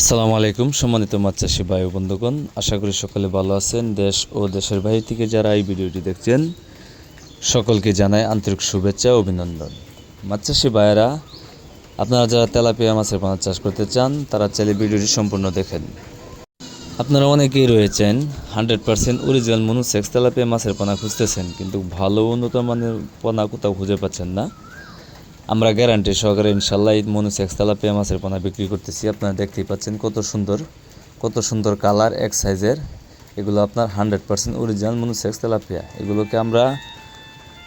আসসালামু আলাইকুম, সম্মানিত মাছ চাষি ভাই বন্ধুগণ। আশা করি সকলে ভালো আছেন। দেশ ও দেশের বাইরে থেকে যারা এই ভিডিওটি দেখছেন, সকলকে জানাই আন্তরিক শুভেচ্ছা ও অভিনন্দন। মাছ চাষি ভাইয়েরা, আপনারা যারা তেলাপিয়া মাছের পানা চাষ করতে চান, তারা চাইলে ভিডিওটি সম্পূর্ণ দেখেন। আপনারা অনেকেই রয়েছেন, hundred percent original monosex tilapia মাছের পানা খুঁজতেছেন, কিন্তু ভালো উন্নত মানের পোনা কোথাও খুঁজে পাচ্ছেন না। আমরা গ্যারান্টি সহকারে ইনশাল্লাহ এই মনুসেক্স তেলাপিয়া মাছের পোনা বিক্রি করতেছি। আপনারা দেখতেই পাচ্ছেন কত সুন্দর কত সুন্দর কালার, এক সাইজের। এগুলো আপনার hundred percent original monosex tilapia. এগুলোকে আমরা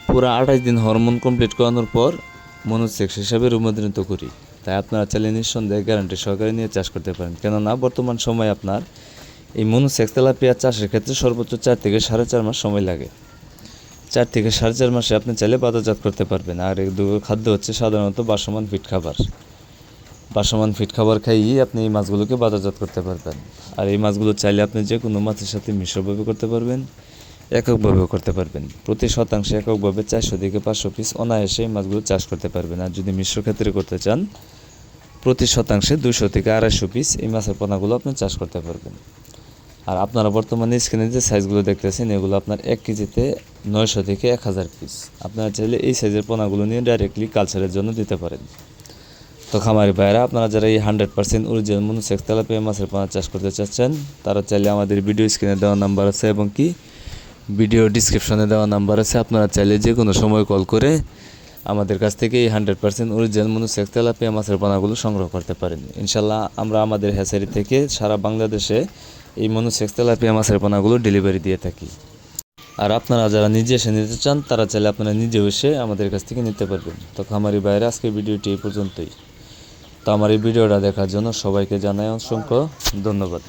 পুরো আঠাশ দিন হরমোন কমপ্লিট করানোর পর মনুসেক্স হিসাবে রূপান্তরিত করি। তাই আপনারা চাইলে নিঃসন্দেহে গ্যারান্টি সহকারে নিয়ে চাষ করতে পারেন। কেননা বর্তমান সময় আপনার এই মনুসেক্স তেলাপিয়া চাষের ক্ষেত্রে সর্বোচ্চ চার থেকে সাড়ে চার মাস সময় লাগে। চার থেকে সাড়ে চার মাসে আপনি চাইলে বাজারজাত করতে পারবেন। আর এই খাদ্য হচ্ছে সাধারণত বাসমান ফিট খাবার। বাসমান ফিট খাবার খাইয়েই আপনি এই মাছগুলোকে বাজারজাত করতে পারবেন। আর এই মাছগুলো চাইলে আপনি যে কোনো মাছের সাথে মিশ্রভাবে করতে পারবেন, এককভাবেও করতে পারবেন। প্রতি শতাংশে এককভাবে চারশো থেকে পাঁচশো পিস অনায়াসে এই মাছগুলো চাষ করতে পারবেন। আর যদি মিশ্র ক্ষেত্রে করতে চান, প্রতি শতাংশে দুশো থেকে আড়াইশো পিস এই মাছের পোনাগুলো আপনি চাষ করতে পারবেন। আর আপনারা বর্তমানে স্ক্রিনে যে সাইজগুলো দেখতেছেন, এগুলো আপনার এক কেজিতে নয়শো থেকে এক হাজার পিস আপনারা চাইলে এই সাইজের পোনাগুলো নিয়ে ডাইরেক্টলি কালচারের জন্য দিতে পারেন। তো খামারি ভাইয়েরা, আপনারা যারা এই hundred percent original monosex tilapia মাছের পোনা চাষ করতে চাচ্ছেন, তারা চাইলে আমাদের ভিডিও স্ক্রিনে দেওয়া নাম্বার আছে এবং কি ভিডিও ডিসক্রিপশনে দেওয়া নাম্বার আছে। আপনারা চাইলে যে কোনো সময় কল করে আমাদের কাছ থেকে এই hundred percent original monosex tilapia মাছের পোনাগুলো সংগ্রহ করতে পারেন। ইনশাল্লাহ আমরা আমাদের হ্যাচারি থেকে সারা বাংলাদেশে এই মনুসেক্স তেলাপিয়া মাছের পোনাগুলো ডেলিভারি দিয়ে থাকি। আর আপনারা যারা নিজে এসে নিতে চান, তারা চাইলে আপনারা নিজেও এসে আমাদের কাছ থেকে নিতে পারবেন। তো খামারি বাইরে আজকে ভিডিওটি এই পর্যন্তই। তো আমার এই ভিডিওটা দেখার জন্য সবাইকে জানাই অসংখ্য ধন্যবাদ।